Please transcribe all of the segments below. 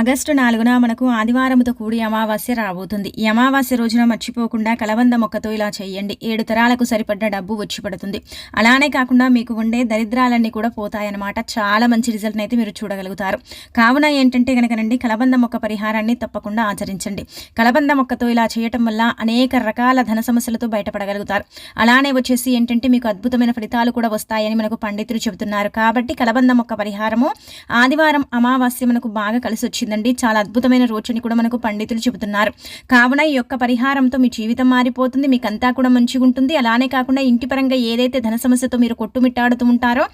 August నాలుగున మనకు ఆదివారంతో కూడి అమావాస్య రాబోతుంది. ఈ అమావాస్య రోజున మర్చిపోకుండా కలబంద మొక్కతో ఇలా చేయండి. ఏడు తరాలకు సరిపడ్డ డబ్బు వచ్చి పడుతుంది. అలానే కాకుండా మీకు ఉండే దరిద్రాలన్నీ కూడా పోతాయన్నమాట. చాలా మంచి రిజల్ట్ని అయితే మీరు చూడగలుగుతారు. కావున ఏంటంటే కనుకనండి కలబంద మొక్క పరిహారాన్ని తప్పకుండా ఆచరించండి. కలబంద మొక్కతో ఇలా చేయటం వల్ల అనేక రకాల ధన సమస్యలతో బయటపడగలుగుతారు. అలానే వచ్చేసి ఏంటంటే మీకు అద్భుతమైన ఫలితాలు కూడా వస్తాయని మనకు పండితులు చెబుతున్నారు. కాబట్టి కలబంద మొక్క పరిహారము ఆదివారం అమావాస్య మనకు బాగా కలిసి వచ్చింది వచ్చిందండి చాలా అద్భుతమైన రోజు అని కూడా మనకు పండితులు చెబుతున్నారు. కావున ఈ యొక్క పరిహారంతో మీ జీవితం మారిపోతుంది. మీకు అంతా కూడా మంచిగా ఉంటుంది. అలానే కాకుండా ఇంటి పరంగా ఏదైతే ధన సమస్యతో మీరు కొట్టుమిట్టాడుతూ ఉంటారో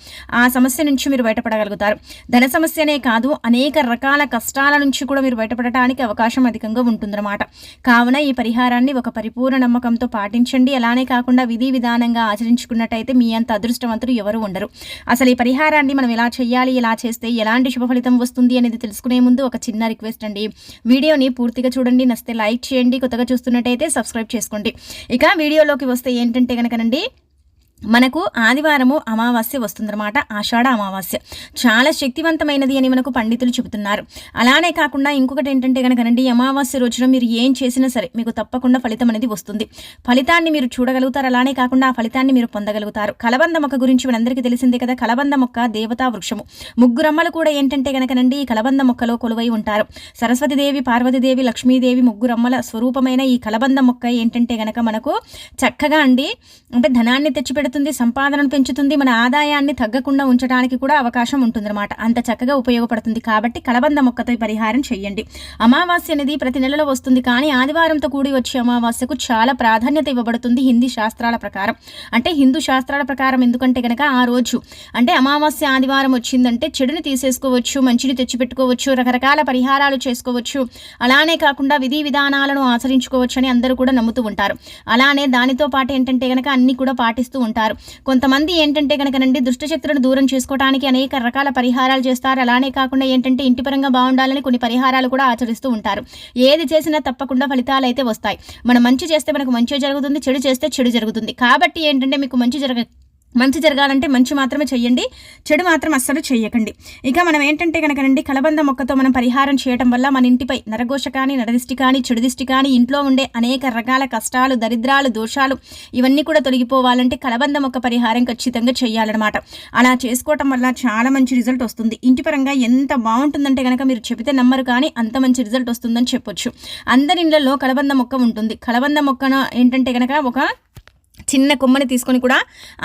ఆ సమస్య నుంచి మీరు బయటపడగలుగుతారు. ధన సమస్యనే కాదు అనేక రకాల కష్టాల నుంచి కూడా మీరు బయటపడటానికి అవకాశం అధికంగా ఉంటుందన్నమాట. కావున ఈ పరిహారాన్ని ఒక పరిపూర్ణ నమ్మకంతో పాటించండి. అలానే కాకుండా విధి విధానంగా ఆచరించుకున్నట్టయితే మీ అంత అదృష్టవంతులు ఎవరు ఉండరు. అసలు ఈ పరిహారాన్ని మనం ఎలా చేయాలి ఎలా చేస్తే ఎలాంటి శుభ ఫలితం వస్తుంది అనేది తెలుసుకునే ముందు ఒక చిన్న రిక్వెస్ట్ అండి. వీడియోని పూర్తిగా చూడండి నచ్చితే లైక్ చేయండి కొత్తగా చూస్తున్నట్టయితే సబ్స్క్రైబ్ చేసుకోండి. ఇక వీడియోలోకి వస్తే ఏంటంటే కనుకనండి మనకు ఆదివారము అమావాస్య వస్తుందన్నమాట ఆషాఢ అమావాస్య. చాలా శక్తివంతమైనది అని మనకు పండితులు చెబుతున్నారు. అలానే కాకుండా ఇంకొకటి ఏంటంటే కనుకనండి అమావాస్య రోజున మీరు ఏం చేసినా సరే మీకు తప్పకుండా ఫలితం అనేది వస్తుంది. ఫలితాన్ని మీరు చూడగలుగుతారు అలానే కాకుండా ఆ ఫలితాన్ని మీరు పొందగలుగుతారు. కలబంద మొక్క గురించి మనందరికీ తెలిసిందే కదా కలబంద మొక్క దేవతా వృక్షము. ముగ్గురమ్మలు కూడా ఏంటంటే కనుకనండి ఈ కలబంద మొక్కలో కొలువై ఉంటారు. సరస్వతిదేవి పార్వతీదేవి లక్ష్మీదేవి ముగ్గురమ్మల స్వరూపమైన ఈ కలబంద మొక్క ఏంటంటే గనక మనకు చక్కగా అండి అంటే ధనాన్ని పెడుతుంది సంపాదనను పెంచుతుంది మన ఆదాయాన్ని తగ్గకుండా ఉంచడానికి కూడా అవకాశం ఉంటుందన్నమాట. అంత చక్కగా ఉపయోగపడుతుంది కాబట్టి కలబంద మొక్కతో పరిహారం చేయండి అమావాస్య అనేది ప్రతి నెలలో వస్తుంది కానీ ఆదివారంతో కూడి వచ్చే అమావాస్యకు చాలా ప్రాధాన్యత ఇవ్వబడుతుంది హిందీ శాస్త్రాల ప్రకారం. అంటే హిందూ శాస్త్రాల ప్రకారం ఎందుకంటే కనుక ఆ రోజు అంటే అమావాస్య ఆదివారం వచ్చిందంటే చెడుని తీసేసుకోవచ్చు మంచిని తెచ్చిపెట్టుకోవచ్చు రకరకాల పరిహారాలు చేసుకోవచ్చు. అలానే కాకుండా విధి విధానాలను ఆచరించుకోవచ్చు అని అందరూ కూడా నమ్ముతూ ఉంటారు. అలానే దానితో పాటు ఏంటంటే కనుక అన్ని కూడా పాటిస్తూ ఉంటారు. కొంతమంది ఏంటంటే కనుకనండి దుష్టశక్తులను దూరం చేసుకోవడానికి అనేక రకాల పరిహారాలు చేస్తారు. అలానే కాకుండా ఏంటంటే ఇంటి పరంగా బాగుండాలని కొన్ని పరిహారాలు కూడా ఆచరిస్తూ ఉంటారు. ఏది చేసినా తప్పకుండా ఫలితాలు అయితే వస్తాయి. మనం మంచి చేస్తే మనకు మంచి జరుగుతుంది చెడు చేస్తే చెడు జరుగుతుంది. కాబట్టి ఏంటంటే మీకు మంచి జరగ మంచి జరగాలంటే మంచి మాత్రమే చెయ్యండి చెడు మాత్రం అస్సలు చేయకండి ఇక మనం ఏంటంటే కనుకనండి కలబంద మొక్కతో మనం పరిహారం చేయడం వల్ల మన ఇంటిపై నరఘోష కానీ నరదిష్టి కానీ చెడు దిష్టి కానీ ఇంట్లో ఉండే అనేక రకాల కష్టాలు దరిద్రాలు దోషాలు ఇవన్నీ కూడా తొలగిపోవాలంటే కలబంద మొక్క పరిహారం ఖచ్చితంగా చేయాలన్నమాట అలా చేసుకోవటం వల్ల చాలా మంచి రిజల్ట్ వస్తుంది. ఇంటి పరంగా ఎంత బాగుంటుందంటే కనుక మీరు చెబితే నమ్మరు కానీ అంత మంచి రిజల్ట్ వస్తుందని చెప్పొచ్చు. అందరి ఇళ్ళలో కలబంద మొక్క ఉంటుంది. కలబంద మొక్కను ఏంటంటే కనుక ఒక చిన్న కొమ్మని తీసుకొని కూడా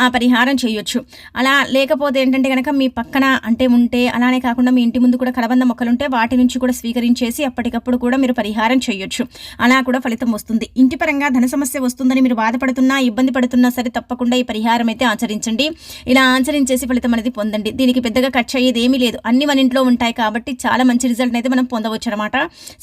ఆ పరిహారం చేయొచ్చు. అలా లేకపోతే ఏంటంటే కనుక మీ పక్కన అంటే ఉంటే అలానే కాకుండా మీ ఇంటి ముందు కూడా కలబంద మొక్కలు ఉంటే వాటి నుంచి కూడా స్వీకరించేసి అప్పటికప్పుడు కూడా మీరు పరిహారం చేయొచ్చు. అలా కూడా ఫలితం వస్తుంది. ఇంటి పరంగా ధన సమస్య వస్తుందని మీరు బాధపడుతున్నా ఇబ్బంది పడుతున్నా సరే తప్పకుండా ఈ పరిహారం అయితే ఆచరించండి. ఇలా ఆచరించేసి ఫలితం అనేది పొందండి. దీనికి పెద్దగా ఖర్చు అయ్యేది ఏమీ లేదు. అన్ని మన ఇంట్లో ఉంటాయి కాబట్టి చాలా మంచి రిజల్ట్ అయితే మనం పొందవచ్చు అనమాట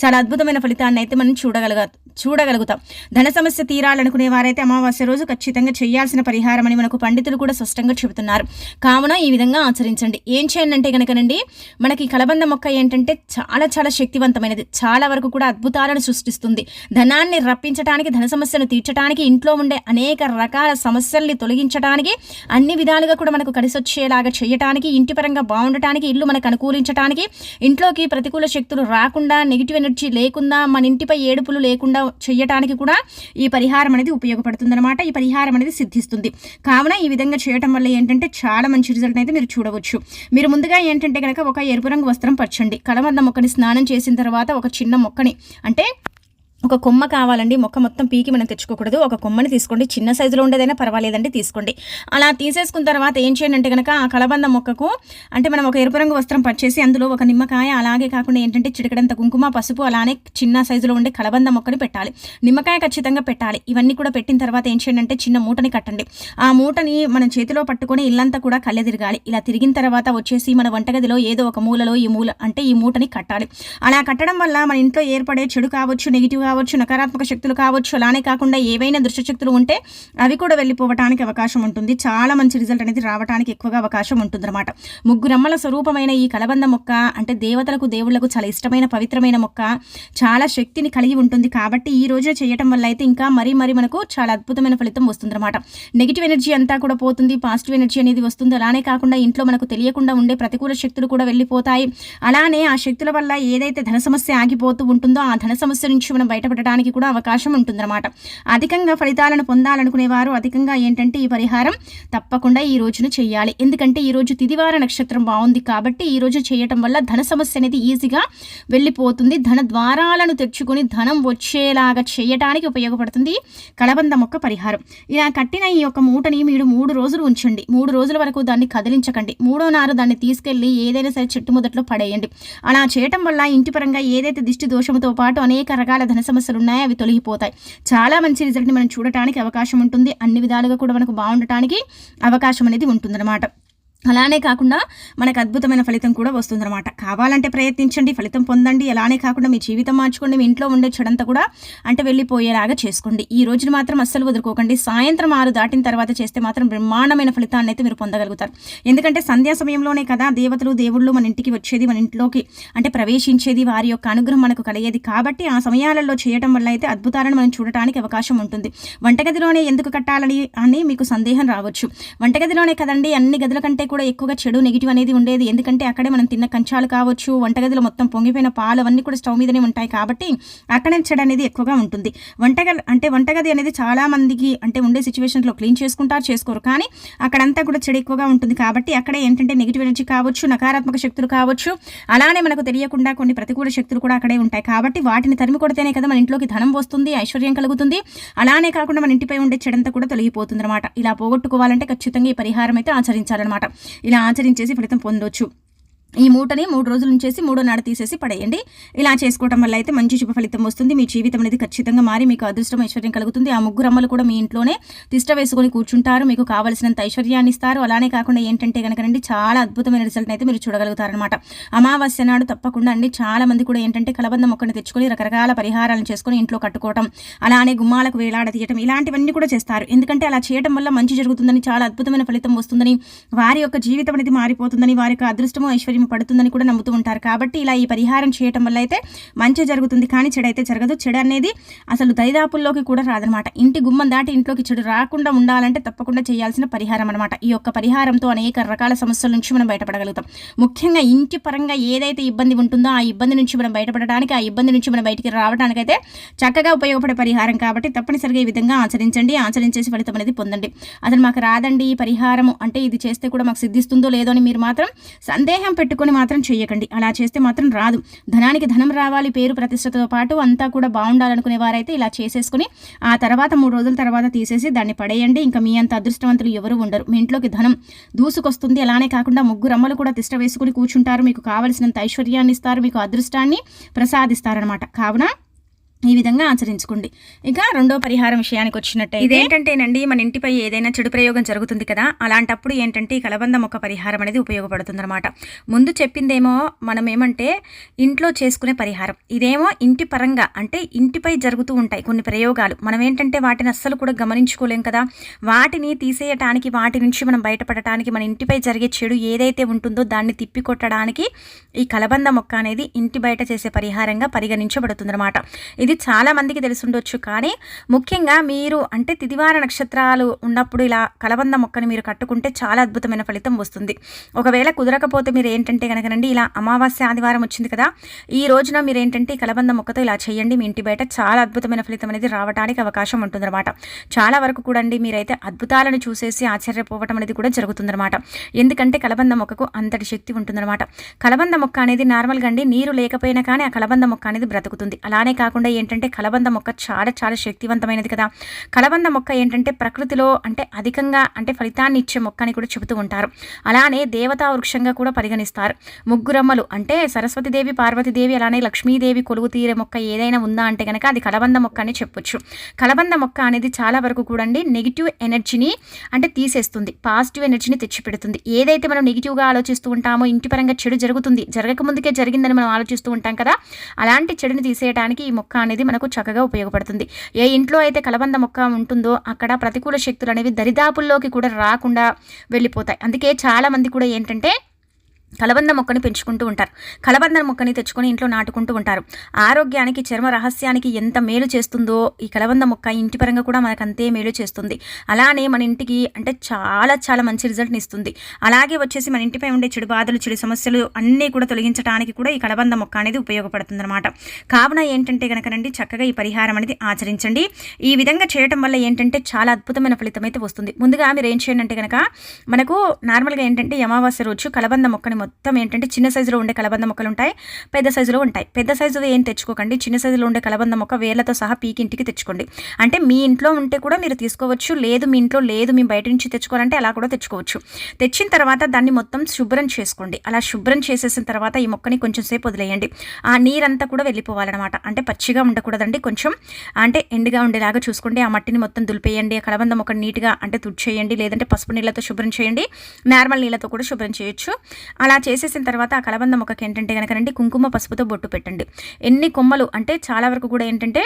చాలా అద్భుతమైన ఫలితాన్ని అయితే మనం చూడగలగ చూడగలుగుతాం. ధన సమస్య తీరాలనుకునే వారైతే అమావాస్య రోజు ఖచ్చితంగా ఖచ్చితంగా చేయాల్సిన పరిహారం అని మనకు పండితులు కూడా స్పష్టంగా చెబుతున్నారు. కావున ఈ విధంగా ఆచరించండి. ఏం చేయాలంటే కనుకనండి మనకి కలబంద మొక్క ఏంటంటే చాలా చాలా శక్తివంతమైనది. చాలా వరకు కూడా అద్భుతాలను సృష్టిస్తుంది. ధనాన్ని రప్పించడానికి ధన సమస్యను తీర్చడానికి ఇంట్లో ఉండే అనేక రకాల సమస్యల్ని తొలగించడానికి అన్ని విధాలుగా కూడా మనకు కలిసొచ్చేలాగా చేయటానికి ఇంటి పరంగా బాగుండటానికి ఇల్లు మనకు అనుకూలించడానికి ఇంట్లోకి ప్రతికూల శక్తులు రాకుండా నెగిటివ్ ఎనర్జీ లేకుండా మన ఇంటిపై ఏడుపులు లేకుండా చేయటానికి కూడా ఈ పరిహారం అనేది ఉపయోగపడుతుందన్నమాట. ఈ పరిహారం అనేది సిద్ధిస్తుంది. కావున ఈ విధంగా చేయటం వల్ల ఏంటంటే చాలా మంచి రిజల్ట్ అయితే మీరు చూడవచ్చు. మీరు ముందుగా ఏంటంటే కనుక ఒక ఎరుపు రంగు వస్త్రం పరచండి. కలబంద మొక్కని స్నానం చేసిన తర్వాత ఒక చిన్న మొక్కని అంటే ఒక కొమ్మ కావాలండి. మొక్క మొత్తం పీకి మనం తెచ్చుకోకూడదు. ఒక కొమ్మని తీసుకోండి. చిన్న సైజులో ఉండేదైనా పర్వాలేదండి తీసుకోండి. అలా తీసేసుకున్న తర్వాత ఏం చేయండి అంటే కనుక ఆ కలబంద మొక్కకు అంటే మనం ఒక ఎరుపు రంగు వస్త్రం పట్టేసి అందులో ఒక నిమ్మకాయ అలాగే కాకుండా ఏంటంటే చిటికడంత కుంకుమ పసుపు అలానే చిన్న సైజులో ఉండే కలబంద మొక్కని పెట్టాలి. నిమ్మకాయ ఖచ్చితంగా పెట్టాలి. ఇవన్నీ కూడా పెట్టిన తర్వాత ఏం చేయండి అంటే చిన్న మూటని కట్టండి. ఆ మూటని మనం చేతిలో పట్టుకొని ఇల్లంతా కూడా కళ్ళె తిరగాలి ఇలా తిరిగిన తర్వాత వచ్చేసి మన వంటగదిలో ఏదో ఒక మూలలో ఈ మూల అంటే ఈ మూటని కట్టాలి. అలా కట్టడం వల్ల మన ఇంట్లో ఏర్పడే చెడు కావచ్చు నెగిటివ్ కావచ్చు నకారాత్మక శక్తులు కావచ్చు అలానే కాకుండా ఏవైనా దుష్టశక్తులు ఉంటే అవి కూడా వెళ్ళిపోవటానికి అవకాశం ఉంటుంది. చాలా మంచి రిజల్ట్ అనేది రావడానికి ఎక్కువగా అవకాశం ఉంటుంది అనమాట ముగ్గురమ్మల స్వరూపమైన ఈ కలబంద మొక్క అంటే దేవతలకు దేవుళ్ళకు చాలా ఇష్టమైన పవిత్రమైన మొక్క చాలా శక్తిని కలిగి ఉంటుంది. కాబట్టి ఈ రోజే చేయటం వల్ల అయితే ఇంకా మరీ మరీ మనకు చాలా అద్భుతమైన ఫలితం వస్తుందన్నమాట. నెగిటివ్ ఎనర్జీ అంతా కూడా పోతుంది పాజిటివ్ ఎనర్జీ అనేది వస్తుంది. అలానే కాకుండా ఇంట్లో మనకు తెలియకుండా ఉండే ప్రతికూల శక్తులు కూడా వెళ్ళిపోతాయి. అలానే ఆ శక్తుల వల్ల ఏదైతే ధన సమస్య ఆగిపోతూ ఉంటుందో ఆ ధన సమస్య నుంచి మనం బయటపడడానికి కూడా అవకాశం ఉంటుందన్నమాట. అధికంగా ఫలితాలను పొందాలనుకునేవారు అధికంగా ఏంటంటే ఈ పరిహారం తప్పకుండా ఈ రోజున చేయాలి. ఎందుకంటే ఈ రోజు తిదివార నక్షత్రం బాగుంది కాబట్టి ఈ రోజు చేయటం వల్ల ధన సమస్య అనేది ఈజీగా వెళ్ళిపోతుంది. ధన ద్వారాలను తెచ్చుకొని ధనం వచ్చేలాగా చేయటానికి ఉపయోగపడుతుంది కలబంద మొక్క పరిహారం. ఇలా కట్టిన ఈ యొక్క మూటని మీరు మూడు రోజులు ఉంచండి. మూడు రోజుల వరకు దాన్ని కదిలించకండి. మూడో నారు దాన్ని తీసుకెళ్ళి ఏదైనా సరే చెట్టు మొదట్లో పడేయండి. అలా చేయటం వల్ల ఇంటి పరంగా ఏదైతే దిష్టి దోషంతో పాటు అనేక రకాల ధన సమస్యలు ఉన్నాయో అవి తొలగిపోతాయి. చాలా మంచి రిజల్ట్ని మనం చూడటానికి అవకాశం ఉంటుంది. అన్ని విధాలుగా కూడా మనకు బాగుండటానికి అవకాశం అనేది ఉంటుందన్నమాట. అలానే కాకుండా మనకు అద్భుతమైన ఫలితం కూడా వస్తుందన్నమాట. కావాలంటే ప్రయత్నించండి ఫలితం పొందండి. అలానే కాకుండా మీ జీవితం మార్చుకోండి మీ ఇంట్లో ఉండే చెడంతా కూడా అంటే వెళ్ళిపోయేలాగా చేసుకోండి. ఈ రోజున మాత్రం అస్సలు వదులుకోకండి. సాయంత్రం ఆరు దాటిన తర్వాత చేస్తే మాత్రం బ్రహ్మాండమైన ఫలితాన్ని అయితే మీరు పొందగలుగుతారు. ఎందుకంటే సంధ్యా సమయంలోనే కదా దేవతలు దేవుళ్ళు మన ఇంటికి వచ్చేది మన ఇంట్లోకి అంటే ప్రవేశించేది వారి యొక్క అనుగ్రహం మనకు కలిగేది. కాబట్టి ఆ సమయాలలో చేయటం వల్ల అయితే అద్భుతాలను మనం చూడటానికి అవకాశం ఉంటుంది. వంటగదిలోనే ఎందుకు కట్టాలని అని మీకు సందేహం రావచ్చు. వంటగదిలోనే కదండి అన్ని గదుల కంటే కూడా ఎక్కువగా చెడు నెగిటివ్ అనేది ఉండేది. ఎందుకంటే అక్కడే మనం తిన్న కంచాలు కావచ్చు వంటగదిలో మొత్తం పొంగిపోయిన పాలు అవన్నీ కూడా స్టవ్ మీదనే ఉంటాయి కాబట్టి అక్కడే చెడు అనేది ఎక్కువగా ఉంటుంది. వంటగది అంటే వంటగది అనేది చాలా మందికి అంటే ఉండే సిచ్యువేషన్లో క్లీన్ చేసుకుంటారు చేసుకోరు. కానీ అక్కడంతా కూడా చెడు ఎక్కువగా ఉంటుంది కాబట్టి అక్కడే ఏంటంటే నెగిటివ్ ఎనర్జీ కావచ్చు నకారాత్మక శక్తులు కావచ్చు అలానే మనకు తెలియకుండా కొన్ని ప్రతికూల శక్తులు కూడా అక్కడే ఉంటాయి. కాబట్టి వాటిని తరిమి కొడితేనే కదా మన ఇంట్లోకి ధనం వస్తుంది ఐశ్వర్యం కలుగుతుంది. అలానే కాకుండా మన ఇంటిపై ఉండే చెడంతా కూడా తొలగిపోతుంది అనమాట ఇలా పోగొట్టుకోవాలంటే ఖచ్చితంగా ఈ పరిహారం అయితే ఆచరించాలన్నమాట. ఇలా ఆచరించేసి ఫలితం పొందొచ్చు. ఈ మూటని మూడు రోజుల నుంచేసి మూడో నాడు తీసేసి పడేయండి. ఇలా చేసుకోవడం వల్ల అయితే మంచి శుభ ఫలితం వస్తుంది. మీ జీవితం అనేది ఖచ్చితంగా మారి మీకు అదృష్టం ఐశ్వర్యం కలుగుతుంది. ఆ ముగ్గురు అమ్మలు కూడా మీ ఇంట్లోనే తిష్ట వేసుకొని కూర్చుంటారు. మీకు కావలసినంత ఐశ్వర్యాన్ని ఇస్తారు. అలానే కాకుండా ఏంటంటే కనుకనండి చాలా అద్భుతమైన రిజల్ట్ అయితే మీరు చూడగలుగుతారనమాట అమావాస్య నాడు తప్పకుండా అండి చాలా మంది కూడా ఏంటంటే కలబంద మొక్కని తెచ్చుకొని రకరకాల పరిహారాలను చేసుకొని ఇంట్లో కట్టుకోవటం అలానే గుమ్మాలకు వేలాడ తీయటం ఇలాంటివన్నీ కూడా చేస్తారు. ఎందుకంటే అలా చేయడం వల్ల మంచి జరుగుతుందని చాలా అద్భుతమైన ఫలితం వస్తుందని వారి యొక్క జీవితం అనేది మారిపోతుందని వారి యొక్క అదృష్టము ఐశ్వర్యం పడుతుందని కూడా నమ్ముతూ ఉంటారు. కాబట్టి ఇలా ఈ పరిహారం చేయటం వల్ల అయితే మంచి జరుగుతుంది. కానీ చెడు అయితే జరగదు. చెడు అనేది అసలు దరిదాపుల్లోకి కూడా రాదనమాట. ఇంటి గుమ్మం దాటి ఇంట్లోకి చెడు రాకుండా ఉండాలంటే తప్పకుండా చేయాల్సిన పరిహారం అనమాట. ఈ యొక్క పరిహారంతో అనేక రకాల సమస్యల నుంచి మనం బయటపడగలుగుతాం. ముఖ్యంగా ఇంటి పరంగా ఏదైతే ఇబ్బంది ఉంటుందో ఆ ఇబ్బంది నుంచి మనం బయటపడడానికి ఆ ఇబ్బంది నుంచి మనం బయటికి రావడానికైతే చక్కగా ఉపయోగపడే పరిహారం కాబట్టి తప్పనిసరిగా ఈ విధంగా ఆచరించండి. ఆచరించేసి ఫలితం అనేది పొందండి. అసలు మాకు రాదండి ఈ పరిహారము. అంటే ఇది చేస్తే కూడా మాకు సిద్ధిస్తుందో లేదో అని మీరు మాత్రం సందేహం పెట్టుకొని మాత్రం చేయకండి అలా చేస్తే మాత్రం రాదు. ధనానికి ధనం రావాలి పేరు ప్రతిష్టతో పాటు అంతా కూడా బాగుండాలనుకునే వారైతే ఇలా చేసేసుకుని ఆ తర్వాత మూడు రోజుల తర్వాత తీసేసి దాన్ని పడేయండి. ఇంకా మీ అంత అదృష్టవంతులు ఎవరు ఉండరు. మీ ఇంట్లోకి ధనం దూసుకొస్తుంది. అలానే కాకుండా ముగ్గురు అమ్మలు కూడా తిష్ట వేసుకుని కూర్చుంటారు. మీకు కావలసినంత ఐశ్వర్యాన్ని ఇస్తారు. మీకు అదృష్టాన్ని ప్రసాదిస్తారనమాట కావున ఈ విధంగా ఆచరించుకోండి. ఇక రెండో పరిహారం విషయానికి వచ్చినట్టే ఇదేంటంటేనండి మన ఇంటిపై ఏదైనా చెడు ప్రయోగం జరుగుతుంది కదా అలాంటప్పుడు ఏంటంటే ఈ కలబంద మొక్క పరిహారం అనేది ఉపయోగపడుతుంది అనమాట ముందు చెప్పిందేమో మనం ఏమంటే ఇంట్లో చేసుకునే పరిహారం. ఇదేమో ఇంటి పరంగా అంటే ఇంటిపై జరుగుతూ ఉంటాయి కొన్ని ప్రయోగాలు. మనం ఏంటంటే వాటిని అస్సలు కూడా గమనించుకోలేం కదా. వాటిని తీసేయటానికి వాటి నుంచి మనం బయటపడటానికి మన ఇంటిపై జరిగే చెడు ఏదైతే ఉంటుందో దాన్ని తిప్పికొట్టడానికి ఈ కలబంద మొక్క అనేది ఇంటి బయట చేసే పరిహారంగా పరిగణించబడుతుంది అనమాట ఇది చాలా మందికి తెలుసుండొచ్చు. కానీ ముఖ్యంగా మీరు అంటే తిదివార నక్షత్రాలు ఉన్నప్పుడు ఇలా కలబంద మొక్కని మీరు కట్టుకుంటే చాలా అద్భుతమైన ఫలితం వస్తుంది. ఒకవేళ కుదరకపోతే మీరు ఏంటంటే కనుకనండి ఇలా అమావాస్య ఆదివారం వచ్చింది కదా ఈ రోజున మీరు ఏంటంటే కలబంద మొక్కతో ఇలా చేయండి మీ ఇంటి బయట చాలా అద్భుతమైన ఫలితం అనేది రావడానికి అవకాశం ఉంటుందన్నమాట. చాలా వరకు కూడా అండి మీరైతే అద్భుతాలను చూసేసి ఆశ్చర్యపోవటం అనేది కూడా జరుగుతుందన్నమాట. ఎందుకంటే కలబంద మొక్కకు అంతటి శక్తి ఉంటుందన్నమాట. కలబంద మొక్క అనేది నార్మల్గా అండి నీరు లేకపోయినా కానీ ఆ కలబంద మొక్క అనేది బ్రతుకుతుంది. అలానే కాకుండా ఏంటంటే కలబంద మొక్క చాలా చాలా శక్తివంతమైనది కదా. కలబంద మొక్క ఏంటంటే ప్రకృతిలో అంటే అధికంగా అంటే ఫలితాన్ని ఇచ్చే మొక్క అని కూడా చెబుతూ ఉంటారు. అలానే దేవతా వృక్షంగా కూడా పరిగణిస్తారు. ముగ్గురమ్మలు అంటే సరస్వతిదేవి పార్వతీదేవి అలానే లక్ష్మీదేవి కొలువు తీరే మొక్క ఏదైనా ఉందా అంటే కనుక అది కలబంద మొక్క అని చెప్పొచ్చు. కలబంద మొక్క అనేది చాలా వరకు కూడా అండి నెగిటివ్ ఎనర్జీని అంటే తీసేస్తుంది. పాజిటివ్ ఎనర్జీని తెచ్చిపెడుతుంది. ఏదైతే మనం నెగిటివ్గా ఆలోచిస్తూ ఉంటామో ఇంటి పరంగా చెడు జరుగుతుంది జరగక ముందుకే జరిగిందని మనం ఆలోచిస్తూ ఉంటాం కదా. అలాంటి చెడుని తీసేయడానికి ఈ మొక్క అనేది మనకు చక్కగా ఉపయోగపడుతుంది. ఏ ఇంట్లో అయితే కలబంద మొక్క ఉంటుందో అక్కడ ప్రతికూల శక్తులు అనేవి దరిదాపుల్లోకి కూడా రాకుండా వెళ్ళిపోతాయి. అందుకే చాలామంది కూడా ఏంటంటే కలబంద మొక్కని పెంచుకుంటూ ఉంటారు. కలబంద మొక్కని తెచ్చుకొని ఇంట్లో నాటుకుంటూ ఉంటారు. ఆరోగ్యానికి చర్మ రహస్యానికి ఎంత మేలు చేస్తుందో ఈ కలబంద మొక్క ఇంటి పరంగా కూడా మనకు అంతే మేలు చేస్తుంది. అలానే మన ఇంటికి అంటే చాలా చాలా మంచి రిజల్ట్ని ఇస్తుంది. అలాగే వచ్చేసి మన ఇంటిపై ఉండే చెడు బాధలు చెడు సమస్యలు అన్నీ కూడా తొలగించడానికి కూడా ఈ కలబంద మొక్క అనేది ఉపయోగపడుతుంది అనమాట కావున ఏంటంటే కనుకనండి చక్కగా ఈ పరిహారం అనేది ఆచరించండి. ఈ విధంగా చేయటం వల్ల ఏంటంటే చాలా అద్భుతమైన ఫలితం అయితే వస్తుంది. ముందుగా మీరు ఏం చేయండి అంటే కనుక మనకు నార్మల్గా ఏంటంటే అమావాస్య రోజు కలబంద మొక్కని మొత్తం ఏంటంటే చిన్న సైజులో ఉండే కలబంద మొక్కలు ఉంటాయి పెద్ద సైజులో ఉంటాయి. పెద్ద సైజు ఏం తెచ్చుకోకండి. చిన్న సైజులో ఉండే కలబంద మొక్క వేర్లతో సహా పీకి ఇంటికి తెచ్చుకోండి. అంటే మీ ఇంట్లో ఉంటే కూడా మీరు తీసుకోవచ్చు లేదు మీ ఇంట్లో లేదు మీ బయట నుంచి తెచ్చుకోవాలంటే అలా కూడా తెచ్చుకోవచ్చు. తెచ్చిన తర్వాత దాన్ని మొత్తం శుభ్రం చేసుకోండి. అలా శుభ్రం చేసేసిన తర్వాత ఈ మొక్కని కొంచెం సేపు వదిలేయండి. ఆ నీరంతా కూడా వెళ్ళిపోవాలన్నమాట. అంటే పచ్చిగా ఉండకూడదండి. కొంచెం అంటే ఎండుగా ఉండేలాగా చూసుకోండి. ఆ మట్టిని మొత్తం దులిపేయండి. ఆ కలబంద మొక్క నీట్గా అంటే తుడిచేయండి. లేదంటే పసుపు నీళ్ళతో శుభ్రం చేయండి. నార్మల్ నీళ్ళతో కూడా శుభ్రం చేయొచ్చు. అలా చేసేసిన తర్వాత ఆ కలబంద మొక్కకి ఏంటంటే కనుక కుంకుమ పసుపుతో బొట్టు పెట్టండి. ఎన్ని కొమ్మలు అంటే చాలా వరకు కూడా ఏంటంటే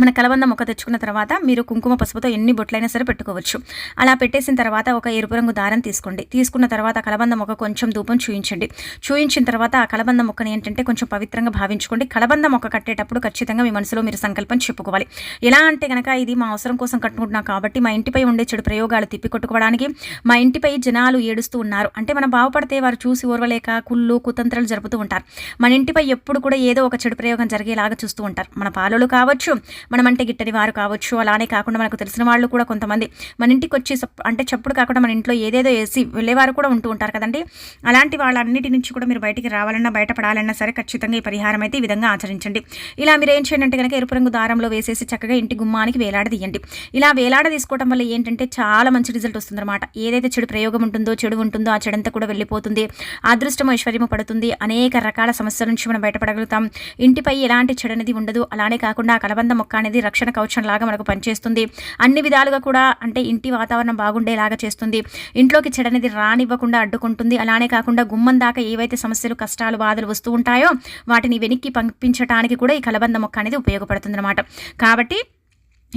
మన కలబంద మొక్క తెచ్చుకున్న తర్వాత మీరు కుంకుమ పసుపుతో ఎన్ని బొట్లైనా సరే పెట్టుకోవచ్చు. అలా పెట్టేసిన తర్వాత ఒక ఎరుపు రంగు దారం తీసుకోండి. తీసుకున్న తర్వాత కలబంద మొక్క కొంచెం ధూపం చూయించండి. చూయించిన తర్వాత ఆ కలబంద మొక్కని ఏంటంటే కొంచెం పవిత్రంగా భావించుకోండి. కలబంద మొక్క కట్టేటప్పుడు ఖచ్చితంగా మీ మనసులో మీరు సంకల్పం చెప్పుకోవాలి. ఎలా అంటే కనుక ఇది మా అవసరం కోసం కట్టుకుంటున్నాం కాబట్టి మా ఇంటిపై ఉండే చెడు ప్రయోగాలు తిప్పికొట్టుకోవడానికి మా ఇంటిపై జనాలు ఏడుస్తూ ఉన్నారు. అంటే మనం బాగుపడితే వారు చూసి ఓర్వలేక కుళ్ళు కుతంత్రాలు జరుపుతూ ఉంటారు. మన ఇంటిపై ఎప్పుడు కూడా ఏదో ఒక చెడు ప్రయోగం జరిగేలాగా చూస్తూ ఉంటారు. మన పాలలు కావచ్చు మనమంటే గిట్టని వారు కావచ్చు. అలానే కాకుండా మనకు తెలిసిన వాళ్ళు కూడా కొంతమంది మన ఇంటికి వచ్చి అంటే చెప్పుడు కాకుండా మన ఇంట్లో ఏదేదో వేసి వెళ్ళేవారు కూడా ఉంటూ ఉంటారు కదండి. అలాంటి వాళ్ళన్నిటి నుంచి కూడా మీరు బయటికి రావాలన్నా బయటపడాలన్నా సరే ఖచ్చితంగా ఈ పరిహారం అయితే ఈ విధంగా ఆచరించండి. ఇలా మీరు ఏం చేయండి అంటే కనుక ఎరుపు రంగు దారంలో వేసేసి చక్కగా ఇంటి గుమ్మానికి వేలాడదీయండి ఇలా వేలాడ తీసుకోవడం వల్ల ఏంటంటే చాలా మంచి రిజల్ట్ వస్తుందన్నమాట. ఏదైతే చెడు ప్రయోగం ఉంటుందో చెడు ఉంటుందో ఆ చెడంతా కూడా వెళ్ళిపోతుంది. అదృష్టం ఐశ్వర్యము పడుతుంది. అనేక రకాల సమస్యల నుంచి మనం బయటపడగలుగుతాం. ఇంటిపై ఎలాంటి చెడు అనేది ఉండదు. అలానే కాకుండా కలబంద మొక్క మొక్క అనేది రక్షణ కవచం లాగా మనకు పనిచేస్తుంది. అన్ని విధాలుగా కూడా అంటే ఇంటి వాతావరణం బాగుండేలాగా చేస్తుంది. ఇంట్లోకి చెడనేది రానివ్వకుండా అడ్డుకుంటుంది. అలానే కాకుండా గుమ్మం దాకా ఏవైతే సమస్యలు కష్టాలు బాధలు వస్తూ ఉంటాయో వాటిని వెనక్కి పంపించడానికి కూడా ఈ కలబంద మొక్క అనేది ఉపయోగపడుతుంది అనమాట కాబట్టి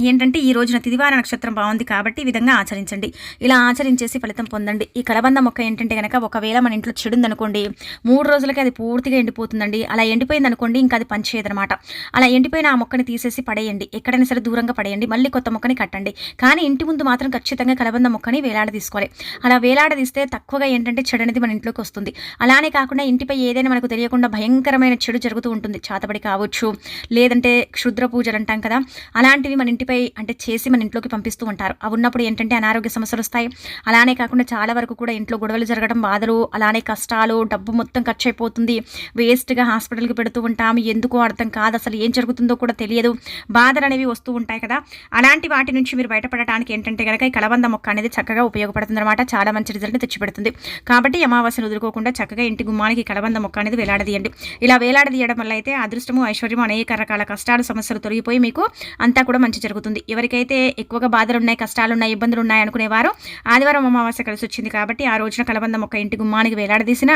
ఏంటంటే ఈ రోజున తిదివార నక్షత్రం బాగుంది కాబట్టి ఈ విధంగా ఆచరించండి. ఇలా ఆచరించేసి ఫలితం పొందండి. ఈ కలబంద మొక్క ఏంటంటే కనుక ఒకవేళ మన ఇంట్లో చెడుందనుకోండి మూడు రోజులకి అది పూర్తిగా ఎండిపోతుందండి. అలా ఎండిపోయింది అనుకోండి ఇంకా అది పనిచేయదనమాట. అలా ఎండిపోయిన ఆ మొక్కని తీసేసి పడేయండి. ఎక్కడైనా సరే దూరంగా పడేయండి. మళ్ళీ కొత్త మొక్కని కట్టండి. కానీ ఇంటి ముందు మాత్రం ఖచ్చితంగా కలబంద మొక్కని వేలాడ తీసుకోవాలి అలా వేలాడ తీస్తే తక్కువగా ఏంటంటే చెడు అనేది మన ఇంట్లోకి వస్తుంది. అలానే కాకుండా ఇంటిపై ఏదైనా మనకు తెలియకుండా భయంకరమైన చెడు జరుగుతూ ఉంటుంది. చాతబడి కావచ్చు లేదంటే క్షుద్ర పూజలు అంటాం కదా అలాంటివి మన ఇంటి ఇంటిపై అంటే చేసి మన ఇంట్లోకి పంపిస్తూ ఉంటారు. అవి ఉన్నప్పుడు ఏంటంటే అనారోగ్య సమస్యలు వస్తాయి. అలానే కాకుండా చాలా వరకు కూడా ఇంట్లో గొడవలు జరగడం బాధలు అలానే కష్టాలు డబ్బు మొత్తం ఖర్చు అయిపోతుంది. వేస్ట్గా హాస్పిటల్కి పెడుతూ ఉంటాము ఎందుకు అర్థం కాదు. అసలు ఏం జరుగుతుందో కూడా తెలియదు. బాధలు అనేవి వస్తూ ఉంటాయి కదా. అలాంటి వాటి నుంచి మీరు బయటపడటానికి ఏంటంటే కనుక ఈ కలబంద మొక్క అనేది చక్కగా ఉపయోగపడుతుంది అనమాట చాలా మంచి రిజల్ట్ని తెచ్చిపెడుతుంది. కాబట్టి అమావాస్యను వదులుకోకుండా చక్కగా ఇంటి గుమ్మానికి కలబంద మొక్క అనేది వేలాడదీయండి. ఇలా వేలాడదీయడం వల్ల అయితే అదృష్టము ఐశ్వర్యము అనేక రకాల కష్టాలు సమస్యలు తొలగిపోయి మీకు అంతా కూడా మంచి జరుగుతుంది. జరుగుతుంది. ఎవరికైతే ఎక్కువగా బాధలు ఉన్నాయి ఇబ్బందులు ఉన్నాయి అనుకునేవారు ఆదివారం అమావాస్య కలిసి వచ్చింది కాబట్టి ఆ రోజున కలబందం ఒక ఇంటి గుమ్మానికి వేలాడదీసిన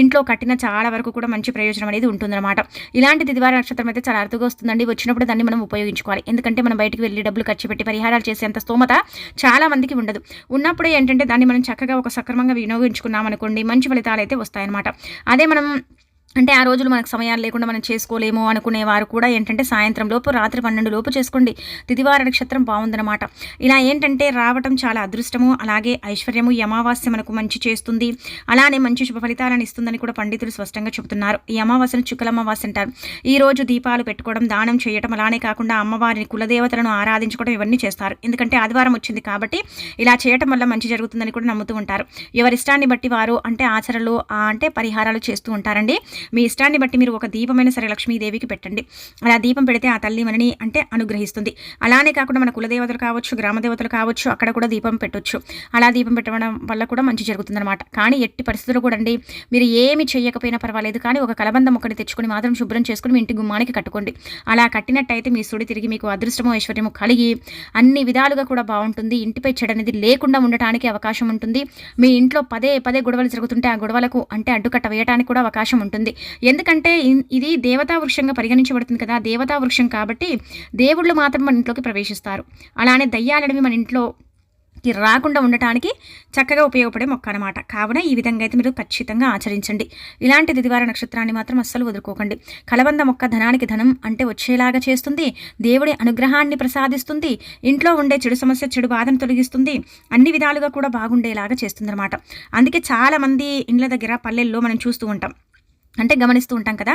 ఇంట్లో కట్టిన చాలా వరకు కూడా మంచి ప్రయోజనం అనేది ఉంటుందన్నమాట. ఇలాంటి దిదివార నక్షత్రం అయితే చాలా అరుదుగా వస్తుందండి. వచ్చినప్పుడు దాన్ని మనం ఉపయోగించుకోవాలి. ఎందుకంటే మనం బయటికి వెళ్ళి డబ్బులు ఖర్చు పెట్టి పరిహారాలు చేసేంత స్తోమత చాలా మందికి ఉండదు. ఉన్నప్పుడే ఏంటంటే దాన్ని మనం చక్కగా ఒక సక్రమంగా వినియోగించుకున్నాం అనుకోండి మంచి ఫలితాలు అయితే వస్తాయన్నమాట. అదే మనం అంటే ఆ రోజులు మనకు సమయాలు లేకుండా మనం చేసుకోలేము అనుకునేవారు కూడా ఏంటంటే సాయంత్రం లోపు రాత్రి పన్నెండు లోపు చేసుకోండి. తిదివార నక్షత్రం బాగుందనమాట ఇలా ఏంటంటే రావటం చాలా అదృష్టము అలాగే ఐశ్వర్యము అమావాస్య మనకు మంచి చేస్తుంది. అలానే మంచి శుభ ఫలితాలను ఇస్తుందని కూడా పండితులు స్పష్టంగా చెబుతున్నారు. ఈ అమావాస్యను చుక్కల అమావాస్య అంటారు. ఈ రోజు దీపాలు పెట్టుకోవడం దానం చేయటం అలానే కాకుండా అమ్మవారిని కులదేవతలను ఆరాధించుకోవడం ఇవన్నీ చేస్తారు. ఎందుకంటే ఆదివారం వచ్చింది కాబట్టి ఇలా చేయటం వల్ల మంచి జరుగుతుందని కూడా నమ్ముతూ ఉంటారు. ఎవరిష్టాన్ని బట్టి వారు అంటే ఆచరణలు అంటే పరిహారాలు చేస్తూ ఉంటారండి. మీ ఇష్టాన్ని బట్టి మీరు ఒక దీపమైన సరే లక్ష్మీదేవికి పెట్టండి. అలా దీపం పెడితే ఆ తల్లి మనని అంటే అనుగ్రహిస్తుంది. అలానే కాకుండా మన కులదేవతలు కావచ్చు గ్రామదేవతలు కావచ్చు అక్కడ కూడా దీపం పెట్టొచ్చు. అలా దీపం పెట్టడం వల్ల కూడా మంచి జరుగుతుందన్నమాట. కానీ ఎట్టి పరిస్థితులు కూడా అండి మీరు ఏమి చేయకపోయినా పర్వాలేదు. కానీ ఒక కలబంద మొక్కని తెచ్చుకొని మాత్రం శుభ్రం చేసుకుని మీ ఇంటి గుమ్మానికి కట్టుకోండి. అలా కట్టినట్టయితే మీ సుడి తిరిగి మీకు అదృష్టము ఐశ్వర్యము కలిగి అన్ని విధాలుగా కూడా బాగుంటుంది. ఇంటిపై చెడు అనేది లేకుండా ఉండటానికి అవకాశం ఉంటుంది. మీ ఇంట్లో పదే పదే గొడవలు జరుగుతుంటే ఆ గొడవలకు అంటే అడ్డుకట్ట వేయడానికి కూడా అవకాశం ఉంటుంది. ఎందుకంటే ఇది దేవతా వృక్షంగా పరిగణించబడుతుంది కదా దేవతా వృక్షం కాబట్టి దేవుళ్ళు మాత్రం మన ఇంట్లోకి ప్రవేశిస్తారు. అలానే దయ్యాలనేవి మన ఇంట్లో రాకుండా ఉండటానికి చక్కగా ఉపయోగపడే మొక్క అనమాట కావున ఈ విధంగా అయితే మీరు ఖచ్చితంగా ఆచరించండి. ఇలాంటి దిదివార నక్షత్రాన్ని మాత్రం అస్సలు వదులుకోకండి. కలబంద మొక్క ధనానికి ధనం అంటే వచ్చేలాగా చేస్తుంది దేవుడి అనుగ్రహాన్ని ప్రసాదిస్తుంది ఇంట్లో ఉండే చెడు సమస్య చెడు బాధను తొలగిస్తుంది అన్ని విధాలుగా కూడా బాగుండేలాగా చేస్తుందన్నమాట. అందుకే చాలామంది ఇండ్ల దగ్గర పల్లెల్లో మనం చూస్తూ ఉంటాం. అంటే గమనిస్తూ ఉంటాం కదా.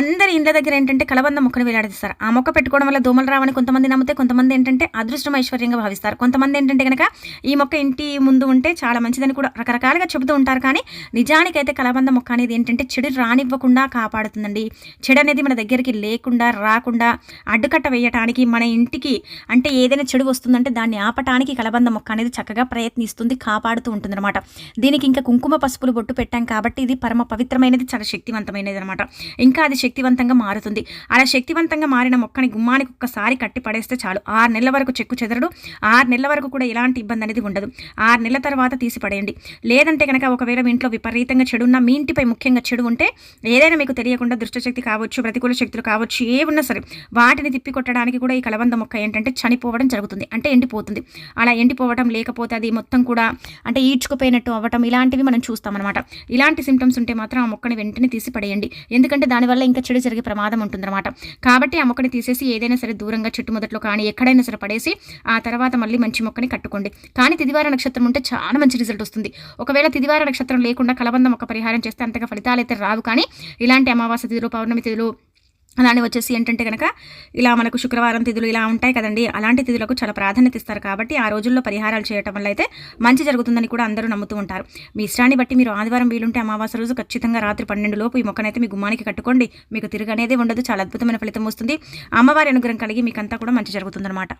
అందరి ఇండ్ల దగ్గర ఏంటంటే కలబంద మొక్కను వేలాడదీస్తారు. ఆ మొక్క పెట్టుకోవడం వల్ల దోమలు రావని కొంతమంది నమ్మితే కొంతమంది ఏంటంటే అదృష్టం ఐశ్వర్యంగా భావిస్తారు. కొంతమంది ఏంటంటే కనుక ఈ మొక్క ఇంటి ముందు ఉంటే చాలా మంచిదని కూడా రకరకాలుగా చెబుతూ ఉంటారు. కానీ నిజానికైతే కలబంద మొక్క అనేది ఏంటంటే చెడు రానివ్వకుండా కాపాడుతుందండి. చెడు అనేది మన దగ్గరికి లేకుండా రాకుండా అడ్డుకట్ట వేయటానికి మన ఇంటికి అంటే ఏదైనా చెడు వస్తుందంటే దాన్ని ఆపటానికి కలబంద మొక్క అనేది చక్కగా ప్రయత్నిస్తుంది కాపాడుతూ ఉంటుందన్నమాట. దీనికి ఇంకా కుంకుమ పసుపులు బొట్టు పెట్టాం కాబట్టి ఇది పరమ పవిత్రమైనది చాలా శక్తివంతమైనది అనమాట ఇంకా అది శక్తివంతంగా మారుతుంది. అలా శక్తివంతంగా మారిన మొక్కని గుమ్మానికి ఒక్కసారి కట్టి పడేస్తే చాలు. ఆరు నెలల వరకు చెక్కు చెదరడు. ఆరు నెలల వరకు కూడా ఎలాంటి ఇబ్బంది అనేది ఉండదు. ఆరు నెలల తర్వాత తీసి పడేయండి. లేదంటే కనుక ఒకవేళ మీ ఇంట్లో విపరీతంగా చెడు ఉన్నా మీ ఇంటిపై ముఖ్యంగా చెడు ఉంటే ఏదైనా మీకు తెలియకుండా దుష్టశక్తి కావచ్చు ప్రతికూల శక్తులు కావచ్చు ఏ ఉన్నా సరే వాటిని తిప్పి కొట్టడానికి కూడా ఈ కలబంద మొక్క ఏంటంటే చనిపోవడం జరుగుతుంది. అంటే ఎండిపోతుంది. అలా ఎండిపోవడం లేకపోతే అది మొత్తం కూడా అంటే ఈడ్చుకుపోయినట్టు అవ్వటం ఇలాంటివి మనం చూస్తామన్నమాట. ఇలాంటి సిమ్టమ్స్ ఉంటే మాత్రం ఆ మొక్కని వెంటనే తీసి పడేయండి ఎందుకంటే దానివల్ల ఇంకా చెడు జరిగే ప్రమాదం ఉంటుందన్నమాట. కాబట్టి ఆ మొక్కని తీసేసి ఏదైనా సరే దూరంగా చుట్టుముదట్లో కానీ ఎక్కడైనా సరే పడేసి ఆ తర్వాత మళ్ళీ మంచి మొక్కని కట్టుకోండి. కానీ తిదివార నక్షత్రం ఉంటే చాలా మంచి రిజల్ట్ వస్తుంది. ఒకవేళ తిదివార నక్షత్రం లేకుండా కలబంద మొక్క పరిహారం చేస్తే అంతగా ఫలితాలు అయితే రావు. కానీ ఇలాంటి అమావాస్య తిథులు పౌర్ణమి తిథులు అలానే వచ్చేసి ఏంటంటే కనుక ఇలా మనకు శుక్రవారం తిథులు ఇలా ఉంటాయి కదండి. అలాంటి తిథులకు చాలా ప్రాధాన్యత ఇస్తారు కాబట్టి ఆ రోజుల్లో పరిహారాలు చేయటం వల్ల అయితే మంచి జరుగుతుందని కూడా అందరూ నమ్ముతూ ఉంటారు. మీ ఇష్టాన్ని బట్టి మీరు ఆదివారం వీలుంటే అమావాస్య రోజు ఖచ్చితంగా రాత్రి పన్నెండు లోపు ఈ మొక్కనైతే మీ గుమ్మానికి కట్టుకోండి. మీకు తిరగనేదే ఉండదు. చాలా అద్భుతమైన ఫలితం వస్తుంది. అమ్మవారి అనుగ్రహం కలిగి మీకంతా కూడా మంచి జరుగుతుందన్నమాట.